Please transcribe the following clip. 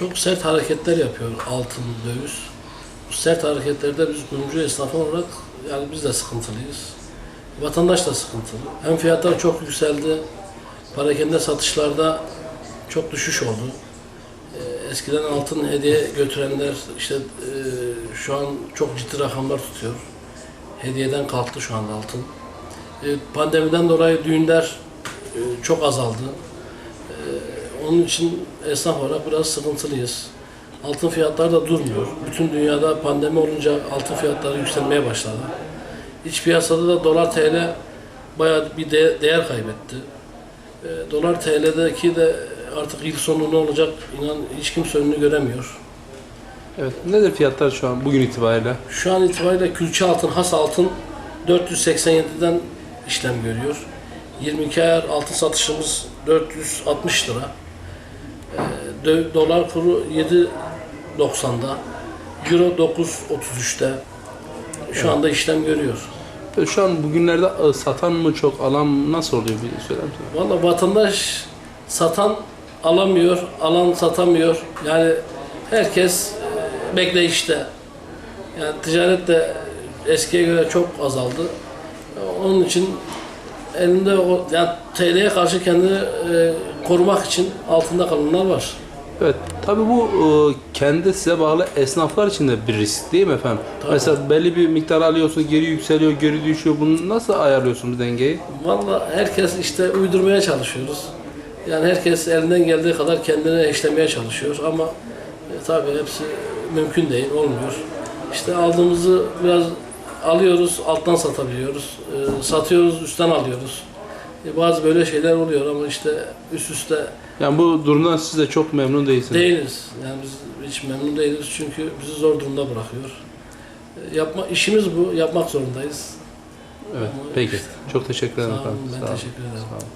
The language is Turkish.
çok sert hareketler yapıyor altın döviz. Bu sert hareketlerde biz kuyumcu esnafı olarak yani biz de sıkıntılıyız. Vatandaş da sıkıntılı. Hem fiyatlar çok yükseldi. Parakende satışlarda çok düşüş oldu. Ee, Eskiden altın hediye götürenler işte e, şu an çok ciddi rakamlar tutuyor. Hediyeden kalktı şu anda altın. E, Pandemiden dolayı düğünler e, çok azaldı. Onun için esnaf olarak biraz sıkıntılıyız. Altın fiyatları da durmuyor. Bütün dünyada pandemi olunca altın fiyatları yükselmeye başladı. İç piyasada da dolar TL bayağı bir de- değer kaybetti. E, Dolar TL'deki de artık yıl sonu ne olacak inan hiç kimse önünü göremiyor. Evet. Nedir fiyatlar şu an bugün itibariyle? Şu an itibariyle külçe altın, has altın 487'den işlem görüyor. 22 ayar altın satışımız 460 lira. Dö- dolar kuru 7.90'da. Euro 9.33'te. Şu anda işlem görüyor. E, Şu an bugünlerde e, satan mı çok, alan nasıl oluyor bir söyler misin? Valla vatandaş satan alamıyor, alan satamıyor. Yani herkes e, bekleyişte. Yani ticaret de eskiye göre çok azaldı. Onun için elinde o yani TL'ye karşı kendini e, korumak için altında kalanlar var. Evet. Tabii bu e, kendi size bağlı esnaflar için de bir risk değil mi efendim? Tabii. Mesela belli bir miktar alıyorsun, geri yükseliyor, geri düşüyor. Bunu nasıl ayarlıyorsunuz dengeyi? Valla herkes işte uydurmaya çalışıyoruz. Yani herkes elinden geldiği kadar kendini eşlemeye çalışıyor ama e, tabii hepsi mümkün değil, olmuyor. İşte aldığımızı biraz alıyoruz, alttan satabiliyoruz. E, satıyoruz, üstten alıyoruz. E, bazı böyle şeyler oluyor ama işte üst üste Yani bu durumdan siz de çok memnun değilsiniz. değiliz. Yani biz hiç memnun değiliz çünkü bizi zor durumda bırakıyor. E, yapma işimiz bu, yapmak zorundayız. Evet. Peki. Çok teşekkür ederim Sağ olun, efendim. ben Sağ olun. teşekkür ederim. Sağ olun.